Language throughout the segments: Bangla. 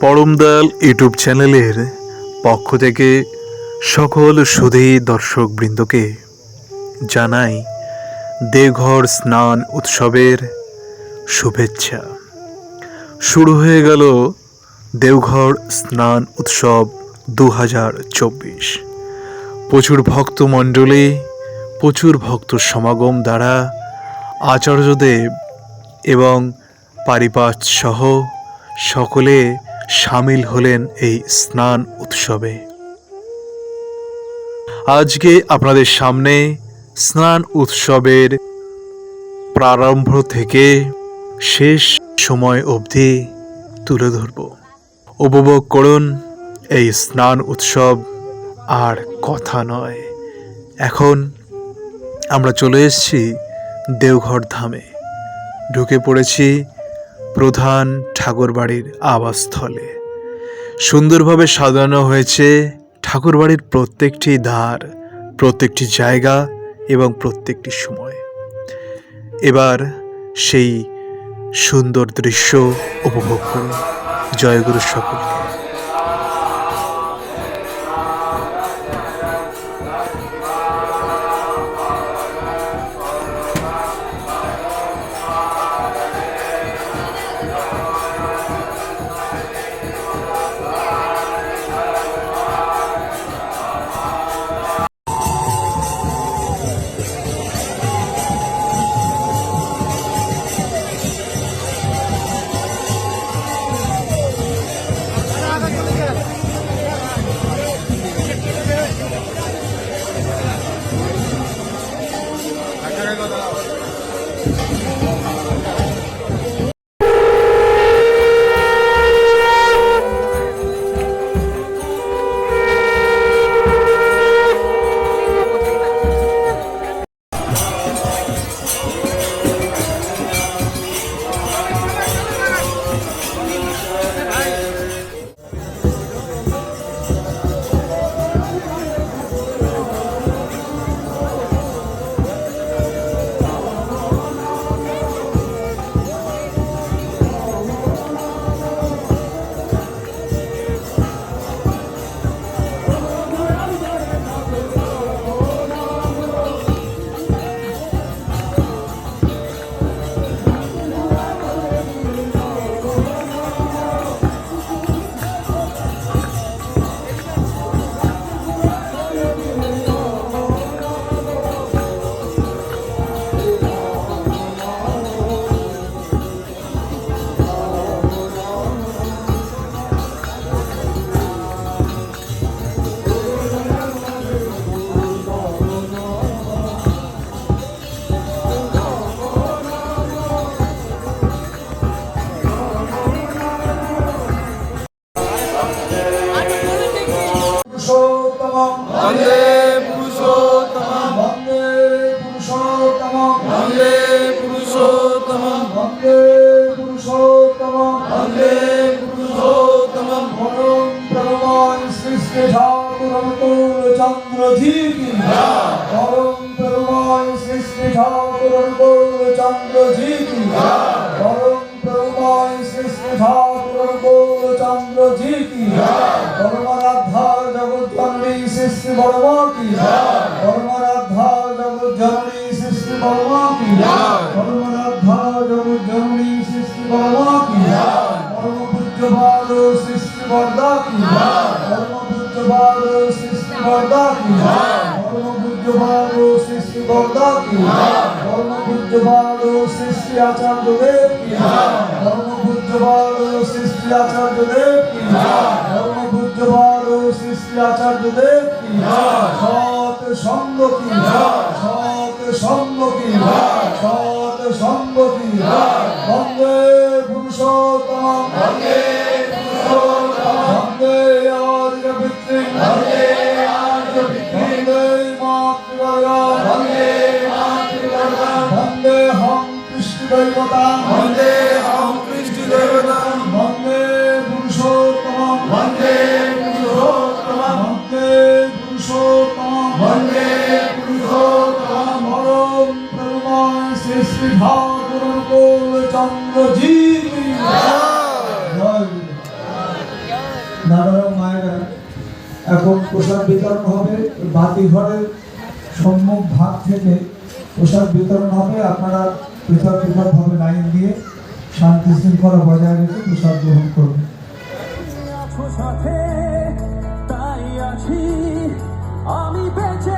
পরমদয়াল ইউটিউব চ্যানেলের পক্ষ থেকে সকল সুধী দর্শক বৃন্দকে জানাই দেওঘর স্নান উৎসবের শুভেচ্ছা। শুরু হয়ে গেল দেওঘর স্নান উৎসব দু হাজার চব্বিশ। প্রচুর ভক্তমণ্ডলী, প্রচুর ভক্ত সমাগম দ্বারা আচার্যদেব এবং পারিপাত সহ সকলে সামিল হলেন এই স্নান উৎসবে। আজকে আপনাদের সামনে স্নান উৎসবের প্রারম্ভ থেকে শেষ সময় অবধি তুলে ধরব। উপভোগ করুন এই স্নান উৎসব, আর কথা নয়। এখন আমরা চলে এসেছি দেওঘর ধামে। ঢুকে পড়েছি প্রধান ঠাকুরবাড়ির আবাসস্থলে। সুন্দরভাবে সাজানো হয়েছে ঠাকুরবাড়ির প্রত্যেকটি দ্বার, প্রত্যেকটি জায়গা এবং প্রত্যেকটি সময়। এবার সেই সুন্দর দৃশ্য উপভোগ করুন। জয়গুরু সকলকে। পুরুষোত্তমং বন্দে জননী সৃষ্টি বর্মা কি পরম পরম পূজ্যপাদ সৃষ্টি বর্দা কি পরম পূজ্যপাদ সৃষ্টি বর্দা কি পরম পরম পূজ্যপাদ সৃষ্টি আচার্য দেব কি পরম পূজ্যপাদ সৃষ্টি আচার্য দেব দেবতা বন্দে অহং কৃষ্টি দেবতা বন্দে পুরুষোত্তম বন্দে পুরুষোত্তম বন্দে পুরুষোত্তম বন্দে পুরুষোত্তম মরম প্রণয় শ্রী শ্রী ঠাকুর কোল এখন প্রসাদ বিতরণ হবে বাতি ঘরের সম্মুখ ভাগ থেকে। প্রসাদ বিতরণ হবে আপনারা পৃথক পৃথকভাবে লাইন দিয়ে শান্তি শৃঙ্খলা বজায় রেখে প্রসাদ গ্রহণ করবে তাই আছি আমি বেঁচে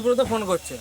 সুব্রত ফোন করছে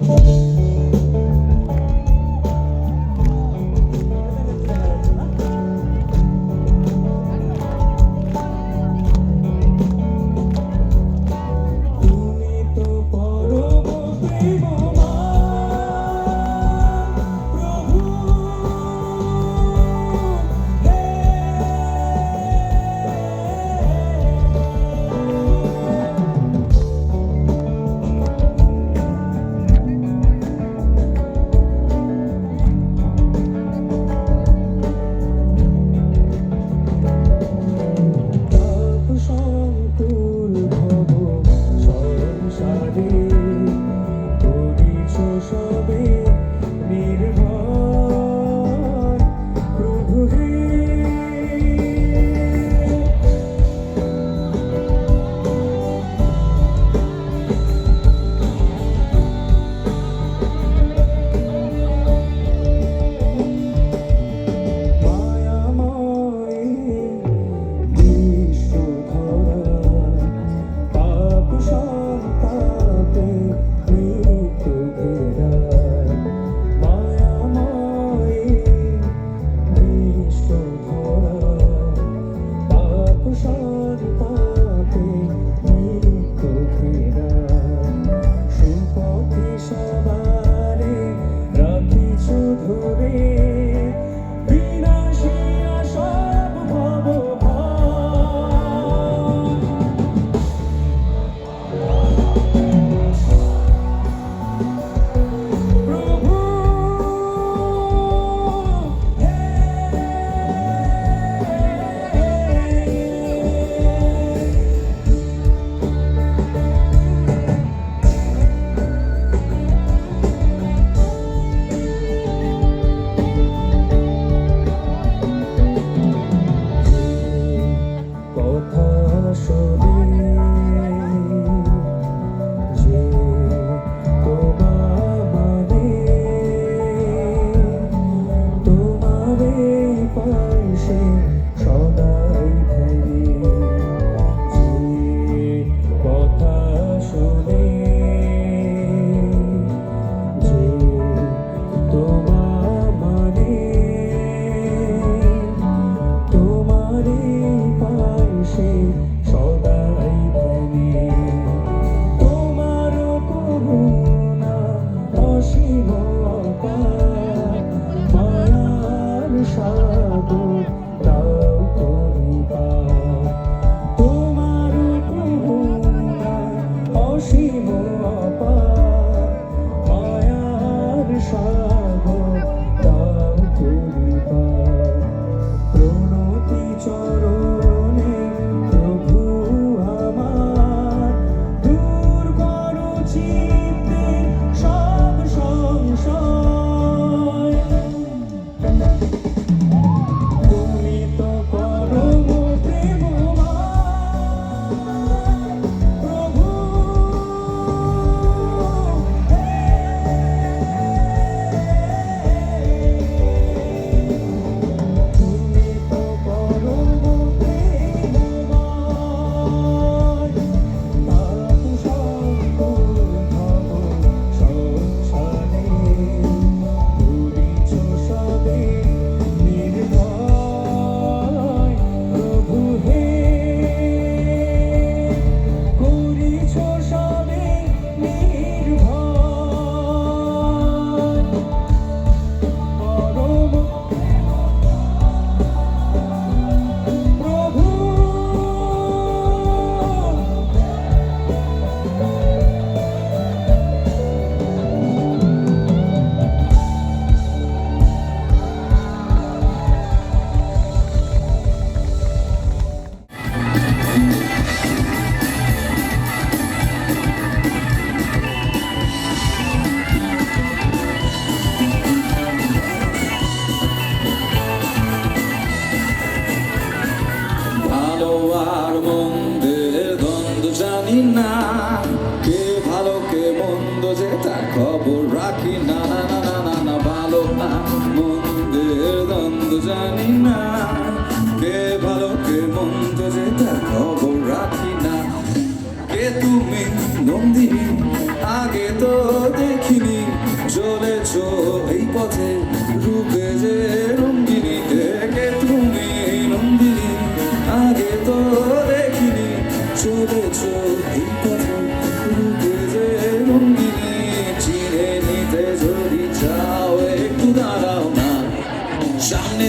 o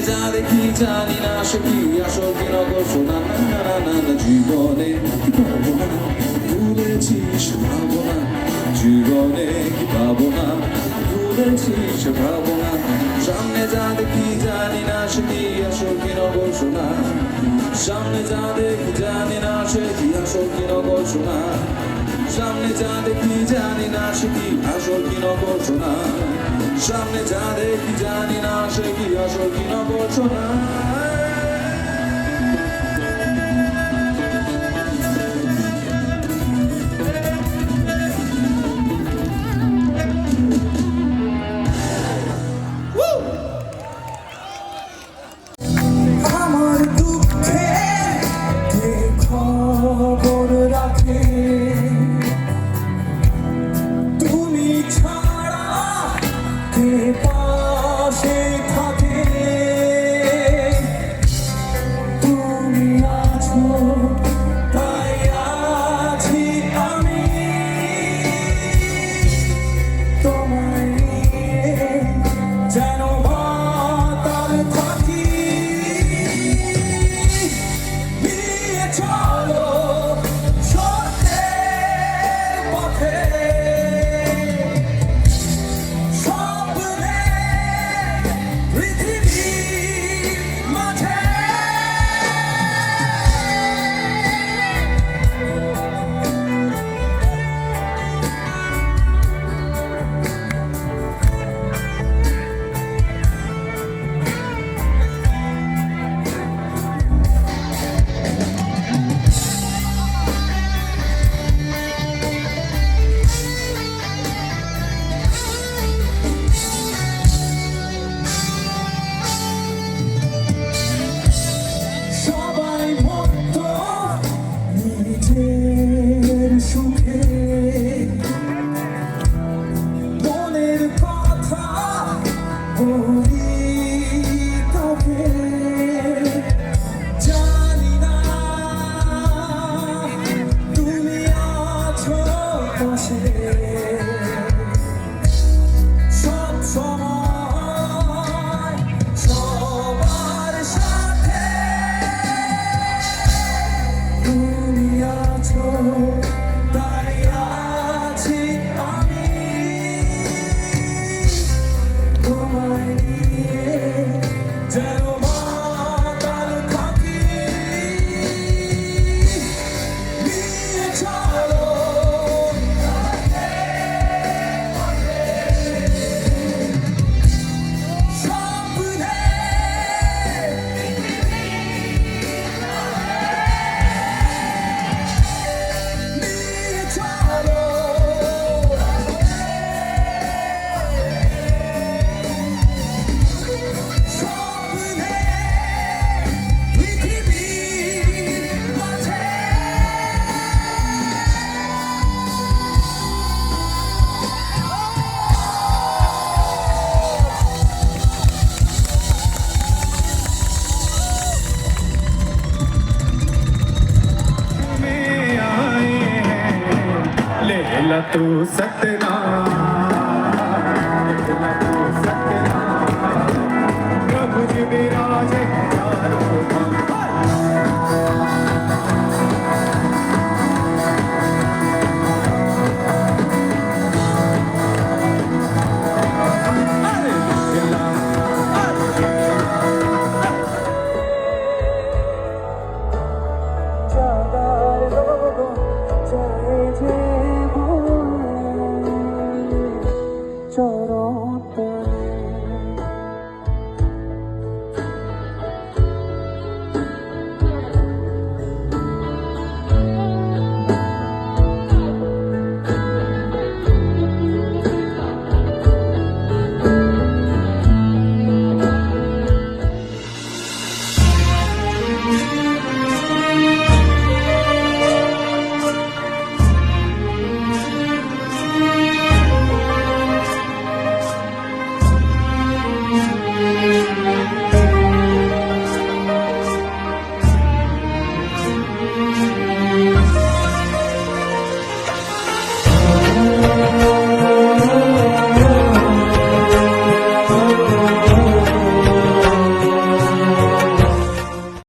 যা দেখি জানি না, সে কি আসল কি নকল শোনা না না না না জীবনে কি পাবো না? ভুলেছিস ভাবো না। জীবনে কি পাবো না? ভুলেছিস ভাবো না। সামনে যা দেখি জানি না, সে কি আসল কি নকল শোনা সামনে যা দেখি জানি না, সে কি আসল কি নকল শোনা সামনে যা দেখি জানি না, সে কি আসল কি নকল শোনা সামনে যা দেখি জানি না সে কি আসল কি না বোঝো না どうさてな